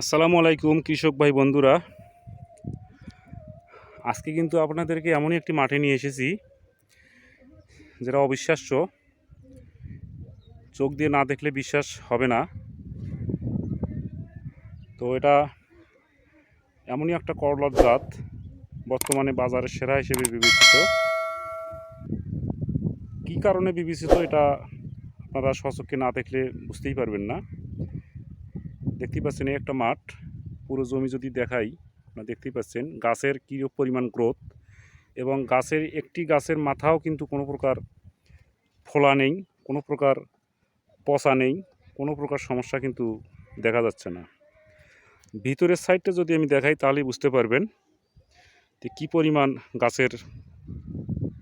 আসসালামু আলাইকুম, কৃষক ভাই বন্ধুরা। আজকে কিন্তু আপনাদেরকে এমনই একটি মাঠে নিয়ে এসেছি, যেটা অবিশ্বাস্য। চোখ দিয়ে না দেখলে বিশ্বাস হবে না। তো এটা এমনই একটা করলার জাত, বর্তমানে বাজারের সেরা হিসেবে বিবেচিত। কী কারণে বিবেচিত এটা আপনারা সচক্ষে না দেখলে বুঝতেই পারবেন না। দেখতেই পাচ্ছেন একটা মাঠ। পুরো জমি যদি দেখাই, আপনারা দেখতেই পাচ্ছেন, গাছের কী পরিমাণ গ্রোথ এবং গাছের একটি গাছের মাথাও কিন্তু কোনো প্রকার ফোলা নেই, কোনো প্রকার পচা নেই, কোনো প্রকার সমস্যা কিন্তু দেখা যাচ্ছে না। ভিতরের সাইডটা যদি আমি দেখাই, তাহলেই বুঝতে পারবেন যে কী পরিমাণ গাছের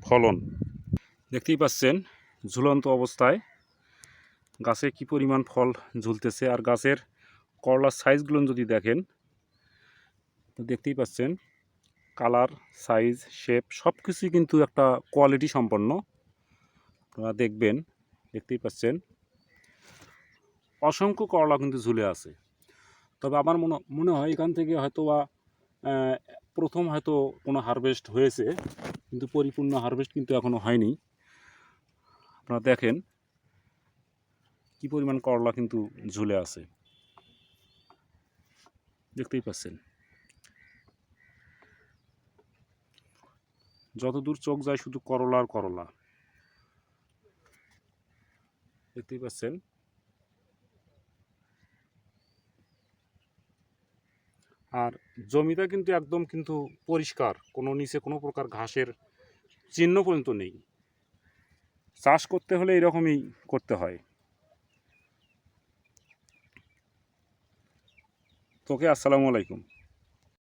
ফলন। দেখতেই পাচ্ছেন, ঝুলন্ত অবস্থায় গাছে কি পরিমাণ ফল ঝুলতেছে, আর গাছের করলার সাইজগুলো যদি দেখেন, তো দেখতেই পাচ্ছেন কালার সাইজ শেপ সব কিছুই কিন্তু একটা কোয়ালিটি সম্পন্ন। আপনারা দেখবেন, দেখতেই পাচ্ছেন, অসংখ্য করলা কিন্তু ঝুলে আছে। তবে আমার মনে মনে হয় এখান থেকে হয়তো বা প্রথম হয়তো কোনো হারভেস্ট হয়েছে, কিন্তু পরিপূর্ণ হারভেস্ট কিন্তু এখনও হয়নি। আপনারা দেখেন, কি পরিমাণ করলা কিন্তু ঝুলে আছে। দেখতেই পাচ্ছেন। যতদূর চোখ যায় শুধু করলা আর করলা। দেখতেই পাচ্ছেন। আর জমিটা কিন্তু একদম কিন্তু পরিষ্কার, কোনো নিচে কোনো প্রকার ঘাসের চিহ্ন পর্যন্ত নেই। চাষ করতে হলে এরকমই করতে হয়। তোকে আসসালামু আলাইকুম।